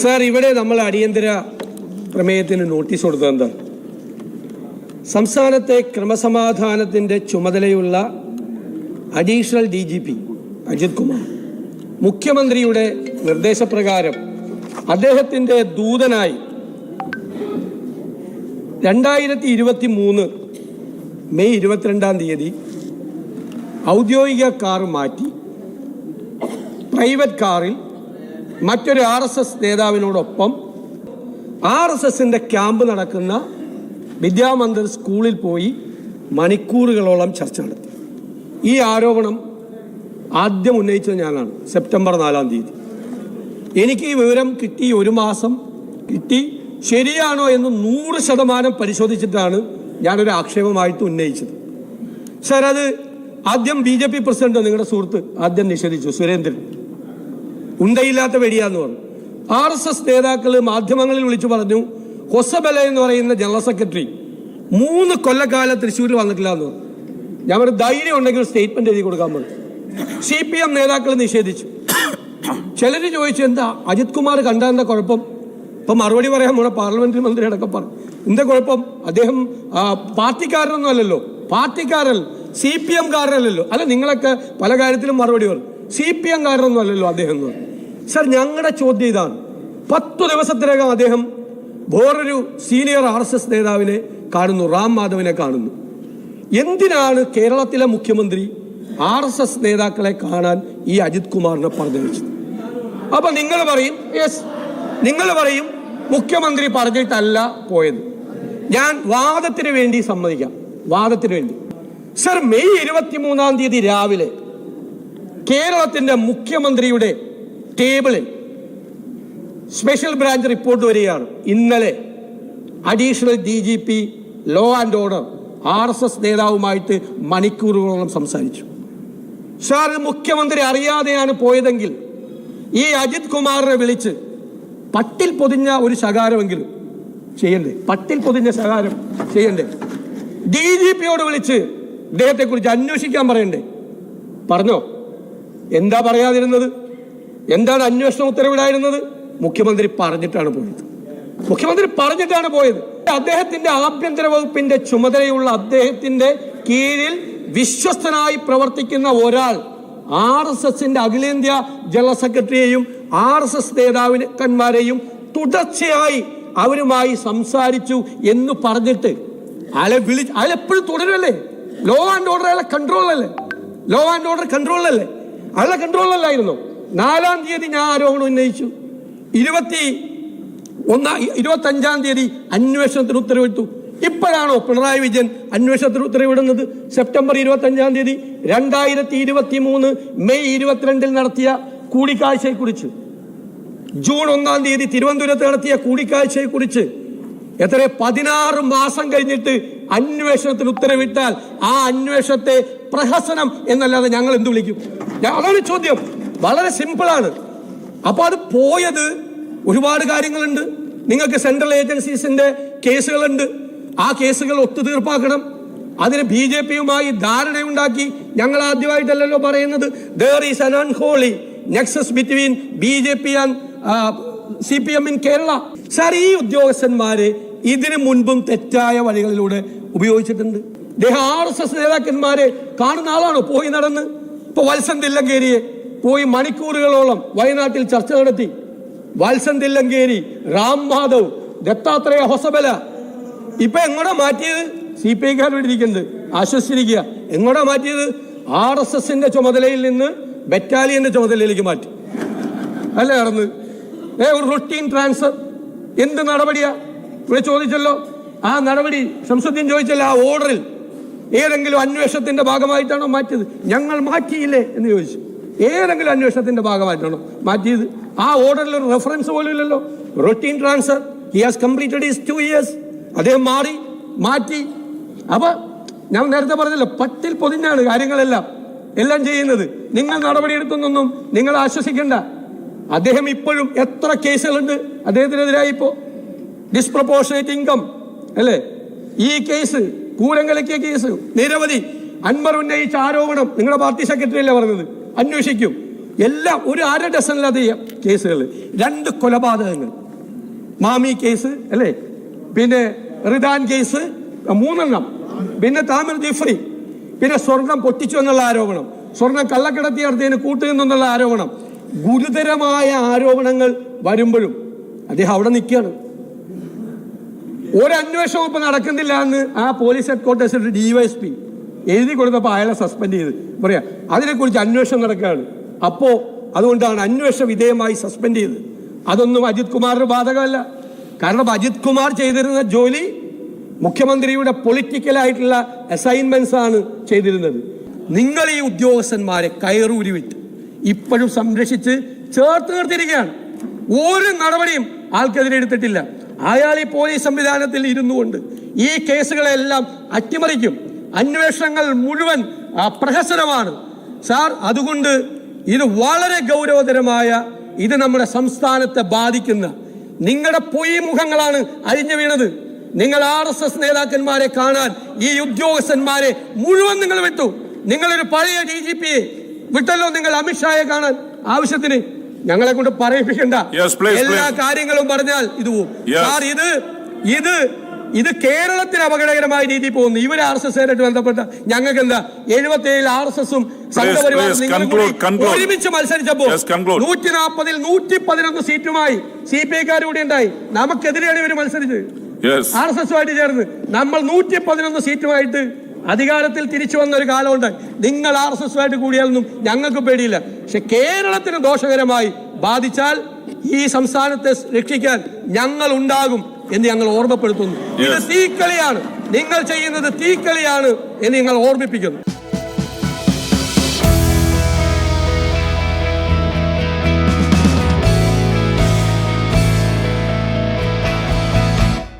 Sir ഇവിടെ നമ്മൾ അടിയന്തര പ്രമേയത്തിന് നോട്ടീസ് കൊടുത്തത് സംസ്ഥാനത്തെ ക്രമസമാധാനത്തിന്റെ ചുമതലയുള്ള additional D G P Ajith Kumar മുഖ്യമന്ത്രിയുടെ നിർദ്ദേശപ്രകാരം അദ്ദേഹത്തിന്റെ ദൂതനായി രണ്ടായിരത്തി ഇരുപത്തി മൂന്ന് മെയ് ഇരുപത്തിരണ്ടാം തീയതി ഔദ്യോഗിക കാർ മാറ്റി പ്രൈവറ്റ് കാറിൽ മറ്റൊരു ആർ എസ് എസ് നേതാവിനോടൊപ്പം ആർ എസ് എസിന്റെ ക്യാമ്പ് നടക്കുന്ന വിദ്യാമന്ദിർ സ്കൂളിൽ പോയി മണിക്കൂറുകളോളം ചർച്ച നടത്തി. ഈ ആരോപണം ആദ്യം ഉന്നയിച്ചത് ഞാനാണ് സെപ്റ്റംബർ നാലാം തീയതി. എനിക്ക് ഈ വിവരം കിട്ടി ഒരു മാസം കിട്ടി ശരിയാണോ എന്ന് നൂറ് ശതമാനം പരിശോധിച്ചിട്ടാണ് ഞാനൊരു ആക്ഷേപമായിട്ട് ഉന്നയിച്ചത്. സാർ അത് ആദ്യം ബി ജെ പി പ്രസിഡന്റ് നിങ്ങളുടെ സുഹൃത്ത് ആദ്യം നിഷേധിച്ചു സുരേന്ദ്രൻ. ഉണ്ടയില്ലാത്ത വെടിയാന്ന് പറഞ്ഞു. ആർ എസ് എസ് നേതാക്കൾ മാധ്യമങ്ങളിൽ വിളിച്ചു പറഞ്ഞു ഹൊസബല എന്ന് പറയുന്ന ജനറൽ സെക്രട്ടറി മൂന്ന് കൊല്ലക്കാലം തൃശ്ശൂരിൽ വന്നിട്ടില്ല എന്ന് പറഞ്ഞു. ഞാൻ ഒരു ധൈര്യം ഉണ്ടെങ്കിൽ സ്റ്റേറ്റ്മെന്റ് എഴുതി കൊടുക്കാൻ പറഞ്ഞു. സി പി എം നേതാക്കൾ നിഷേധിച്ചു. ചിലർ ചോദിച്ചു എന്താ അജിത് കുമാർ കണ്ട എന്താ കുഴപ്പം? ഇപ്പൊ മറുപടി പറയാൻ നമ്മുടെ പാർലമെന്ററി മന്ത്രി അടക്കം പറഞ്ഞു എന്താ കുഴപ്പം? അദ്ദേഹം പാർട്ടിക്കാരനൊന്നും അല്ലല്ലോ. പാർട്ടിക്കാരൻ സി പി എം കാരനല്ലല്ലോ. അല്ല നിങ്ങളൊക്കെ പല കാര്യത്തിലും മറുപടി പറഞ്ഞു. സി പി എം കാരനൊന്നും അല്ലല്ലോ അദ്ദേഹം എന്ന് പറഞ്ഞു. സർ ഞങ്ങളുടെ ചോദ്യം ഇതാണ്. പത്തു ദിവസത്തിനകം അദ്ദേഹം വേറൊരു സീനിയർ ആർ എസ് എസ് നേതാവിനെ കാണുന്നു റാം മാധവിനെ കാണുന്നു. എന്തിനാണ് കേരളത്തിലെ മുഖ്യമന്ത്രി ആർ എസ് എസ് നേതാക്കളെ കാണാൻ ഈ അജിത് കുമാറിനെ പറഞ്ഞയച്ചത്? അപ്പൊ നിങ്ങൾ പറയും യെസ്. നിങ്ങൾ പറയും മുഖ്യമന്ത്രി പറഞ്ഞിട്ടല്ല പോയത്. ഞാൻ വാദത്തിന് വേണ്ടി സമ്മതിക്കാം വാദത്തിന് വേണ്ടി. സർ മെയ് ഇരുപത്തിമൂന്നാം തീയതി രാവിലെ കേരളത്തിന്റെ മുഖ്യമന്ത്രിയുടെ ടേബിളിൽ സ്പെഷ്യൽ ബ്രാഞ്ച് റിപ്പോർട്ട് വരികയാണ്. ഇന്നലെ additional D G P law and order R S S നേതാവുമായിട്ട് മണിക്കൂറുകളോളം സംസാരിച്ചു. സാർ മുഖ്യമന്ത്രി അറിയാതെയാണ് പോയതെങ്കിൽ ഈ അജിത് കുമാറിനെ വിളിച്ച് പട്ടിൽ പൊതിഞ്ഞ ഒരു ശകാരമെങ്കിലും ചെയ്യണ്ടേ? പട്ടിൽ പൊതിഞ്ഞ ശകാരം ചെയ്യണ്ടേ? ഡി ജി പിയോട് വിളിച്ച് ഇദ്ദേഹത്തെ കുറിച്ച് അന്വേഷിക്കാൻ പറയണ്ടേ? പറഞ്ഞോ? എന്താ പറയാതിരുന്നത്? എന്താണ് അന്വേഷണ ഉത്തരവിടായിരുന്നത്? മുഖ്യമന്ത്രി പറഞ്ഞിട്ടാണ് പോയത്. മുഖ്യമന്ത്രി പറഞ്ഞിട്ടാണ് പോയത്. അദ്ദേഹത്തിന്റെ ആഭ്യന്തര വകുപ്പിന്റെ ചുമതലയുള്ള അദ്ദേഹത്തിന്റെ കീഴിൽ വിശ്വസ്തനായി പ്രവർത്തിക്കുന്ന ഒരാൾ ആർ എസ് എസിന്റെ അഖിലേന്ത്യാ ജനറൽ സെക്രട്ടറിയെയും ആർ എസ് എസ് നേതാവിനന്മാരെയും തുടർച്ചയായി അവരുമായി സംസാരിച്ചു എന്ന് പറഞ്ഞിട്ട് അയാളെ വിളി അയാൾ എപ്പോഴും തുടരല്ലേ? ലോ ആൻഡ് ഓർഡർ അയാളെ കൺട്രോളല്ലേ ലോ ആൻഡ് ഓർഡർ കൺട്രോളല്ലേ അയാളെ കൺട്രോളല്ലായിരുന്നു നാലാം തീയതി ഞാൻ ആരോപണം ഉന്നയിച്ചു. ഇരുപത്തി ഒന്നാം ഇരുപത്തി അഞ്ചാം തീയതി അന്വേഷണത്തിന് ഉത്തരവിട്ടു. ഇപ്പോഴാണോ പിണറായി വിജയൻ അന്വേഷണത്തിന് ഉത്തരവിടുന്നത്? സെപ്റ്റംബർ ഇരുപത്തി അഞ്ചാം തീയതി രണ്ടായിരത്തി ഇരുപത്തി മൂന്ന് മെയ് ഇരുപത്തിരണ്ടിൽ നടത്തിയ കൂടിക്കാഴ്ചയെക്കുറിച്ച്. ജൂൺ ഒന്നാം തീയതി തിരുവനന്തപുരത്ത് നടത്തിയ കൂടിക്കാഴ്ചയെക്കുറിച്ച്. എത്ര പതിനാറ് മാസം കഴിഞ്ഞിട്ട് അന്വേഷണത്തിന് ഉത്തരവിട്ടാൽ ആ അന്വേഷണത്തെ പ്രഹസനം എന്നല്ലാതെ ഞങ്ങൾ എന്ത് വിളിക്കും? അതാണ് ചോദ്യം. വളരെ സിമ്പിളാണ്. അപ്പോൾ അത് പോയത് ഒരുപാട് കാര്യങ്ങളുണ്ട്. നിങ്ങൾക്ക് സെൻട്രൽ ഏജൻസീസിന്റെ കേസുകളുണ്ട്. ആ കേസുകൾ ഒത്തുതീർപ്പാക്കണം. അതിന് ബി ജെ പിയുമായി ധാരണയുണ്ടാക്കി ഞങ്ങൾ ആദ്യമായിട്ടല്ലല്ലോ പറയുന്നത്. There is an unholy nexus between B J P and C P M in Kerala sir ഈ ഉദ്യോഗസ്ഥന്മാര് ഇതിനു മുൻപും തെറ്റായ വഴികളിലൂടെ ഉപയോഗിച്ചിട്ടുണ്ട്. ആർ എസ് എസ് നേതാക്കന്മാരെ കാണുന്ന ആളാണോ? പോയി നടന്ന്. ഇപ്പൊ വത്സൻ തില്ലങ്കേരിയെ പോയി മണിക്കൂറുകളോളം വയനാട്ടിൽ ചർച്ച നടത്തി. വത്സൻ തില്ലങ്കേരി റാം മാധവ് ദത്താത്രേയ ഹൊസബല. ഇപ്പൊ എങ്ങോടാ മാറ്റിയത്? സി പി ഐക്കാർ ഇരിക്കുന്നത് ആശ്വസിച്ചിരിക്കുക. എങ്ങോടാ മാറ്റിയത്? ആർ എസ് എസിന്റെ ചുമതലയിൽ നിന്ന് ബറ്റാലിയന്റെ ചുമതലയിലേക്ക് മാറ്റി. അല്ല നടന്ന് ഏ ഒരു റൊട്ടീൻ ട്രാൻസ്ഫർ എന്ത് നടപടിയാ? ഇവിടെ ചോദിച്ചല്ലോ. ആ നടപടി ശംസുദ്ദീൻ ചോദിച്ചല്ലോ ആ ഓർഡറിൽ ഏതെങ്കിലും അന്വേഷണത്തിന്റെ ഭാഗമായിട്ടാണോ മാറ്റിയത്? ഞങ്ങൾ മാറ്റിയില്ലേ എന്ന് ചോദിച്ചു. ഏതെങ്കിലും അന്വേഷണത്തിന്റെ ഭാഗമായിട്ടാണോ മാറ്റിയത്. ആ ഓർഡറിൽ ഒരു റെഫറൻസ് പോലും ഇല്ലല്ലോ. Routine transfer he has completed is two years അദ്ദേഹം മാറി മാറ്റി. അപ്പൊ ഞാൻ നേരത്തെ പറഞ്ഞല്ലോ പട്ടിൽ പൊതിഞ്ഞാണ് കാര്യങ്ങളെല്ലാം. എല്ലാം ചെയ്യുന്നത്. നിങ്ങൾ നടപടിയെടുത്തൊന്നും നിങ്ങൾ ആശ്വസിക്കേണ്ട. അദ്ദേഹം ഇപ്പോഴും എത്ര കേസുകളുണ്ട് അദ്ദേഹത്തിനെതിരായി ഇപ്പോ? ഡിസ്പ്രപ്പോർഷനേറ്റ് ഇൻകം അല്ലേ? ഈ കേസ് പൂരം കലക്കിയ കേസ് നിരവധി. അൻവർ ഉന്നയിച്ച ആരോപണം നിങ്ങളുടെ പാർട്ടി സെക്രട്ടറി അല്ലേ പറഞ്ഞത്? അന്വേഷിക്കും. എല്ലാം ഒരു അര ഡസനിലധികം കേസുകൾ. രണ്ട് കൊലപാതകങ്ങൾ. മാമി കേസ് അല്ലേ? പിന്നെ റിദാൻ കേസ് മൂന്നെണ്ണം. പിന്നെ താമർ ജിഫ്രി. പിന്നെ സ്വർണം പൊട്ടിച്ചു എന്നുള്ള ആരോപണം. സ്വർണം കള്ളക്കടത്തി നടത്തിയതിന് കൂട്ടുനിന്നുള്ള ആരോപണം. ഗുരുതരമായ ആരോപണങ്ങൾ വരുമ്പോഴും അദ്ദേഹം അവിടെ നിൽക്കുകയാണ്. ഒരന്വേഷണം ഇപ്പം നടക്കുന്നില്ല എന്ന് ആ പോലീസ് ഹെഡ് ക്വാർട്ടേഴ്സിൽ ഡിവൈഎസ്പി എഴുതി കൊടുത്തപ്പോൾ അയാളെ സസ്പെൻഡ് ചെയ്ത്. പറയാം അതിനെക്കുറിച്ച് അന്വേഷണം നടക്കുകയാണ്. അപ്പോൾ അതുകൊണ്ടാണ് അന്വേഷണ വിധേയമായി സസ്പെൻഡ് ചെയ്തത് അതൊന്നും അജിത് കുമാറിന് ബാധകമല്ല. കാരണം അജിത് കുമാർ ചെയ്തിരുന്ന ജോലി മുഖ്യമന്ത്രിയുടെ പൊളിറ്റിക്കലായിട്ടുള്ള അസൈൻമെന്റ്സ് ആണ് ചെയ്തിരുന്നത്. നിങ്ങൾ ഈ ഉദ്യോഗസ്ഥന്മാരെ കയറൂരി വിട്ട് ഇപ്പോഴും സംരക്ഷിച്ച് ചേർത്ത് നിർത്തിയിരിക്കുകയാണ്. ഒരു നടപടിയും ആൾക്കെതിരെ എടുത്തിട്ടില്ല. അയാൾ ഈ പോലീസ് സംവിധാനത്തിൽ ഇരുന്നു കൊണ്ട് ഈ കേസുകളെല്ലാം അട്ടിമറിക്കും. അന്വേഷണങ്ങൾ മുഴുവൻ പ്രഹസനമാണ്. സാർ അതുകൊണ്ട് ഇത് വളരെ ഗൗരവതരമായ ഇത് നമ്മുടെ സംസ്ഥാനത്തെ ബാധിക്കുന്ന നിങ്ങളുടെ പൊയ് മുഖങ്ങളാണ് അരിഞ്ഞു വീണത്. നിങ്ങൾ ആർ എസ് എസ് നേതാക്കന്മാരെ കാണാൻ ഈ ഉദ്യോഗസ്ഥന്മാരെ മുഴുവൻ നിങ്ങൾ വിട്ടു. നിങ്ങളൊരു പഴയ ഡി ജി പിയെ വിട്ടല്ലോ നിങ്ങൾ അമിത്ഷായെ കാണാൻ ആവശ്യത്തിന്. ഞങ്ങളെ കൊണ്ട് പറയിപ്പിക്കണ്ട. എല്ലാ കാര്യങ്ങളും പറഞ്ഞാൽ ഇത് പോവും. സാർ ഇത് ഇത് ഇത് കേരളത്തിന് അപകടകരമായ രീതിയിൽ പോകുന്നു. ഇവർ ആർ എസ് എസ് ആയിട്ട് ബന്ധപ്പെട്ട ഞങ്ങൾക്ക് എന്താ എഴുപത്തി ഏഴിൽ ആർ എസ് എസും സംഘപരിവാറും. ഒരുമിച്ച് മത്സരിച്ചപ്പോൾ. നൂറ്റി നാൽപ്പതിൽ നൂറ്റി പതിനൊന്ന് സീറ്റുമായി സി പി ഐക്കാർ കൂടി ഉണ്ടായി. നമുക്കെതിരെയാണ് ഇവർ മത്സരിച്ചത്. ആർ എസ് എസുമായിട്ട് ചേർന്ന് നമ്മൾ നൂറ്റി പതിനൊന്ന് സീറ്റുമായിട്ട് അധികാരത്തിൽ തിരിച്ചു വന്ന ഒരു കാലമുണ്ട്. നിങ്ങൾ ആർ എസ് എസുമായിട്ട് കൂടിയാലൊന്നും ഞങ്ങൾക്ക് പേടിയില്ല. പക്ഷെ കേരളത്തിന് ദോഷകരമായി ബാധിച്ചാൽ ഈ സംസ്ഥാനത്തെ രക്ഷിക്കാൻ ഞങ്ങൾ ഉണ്ടാകും. എന്ന് ഞങ്ങൾ ഓർമ്മപ്പെടുത്തുന്നു. ഇത്. തീക്കളിയാണ്. നിങ്ങൾ ചെയ്യുന്നത് തീക്കളിയാണ് എന്ന് ഞങ്ങൾ ഓർമ്മിപ്പിക്കുന്നു.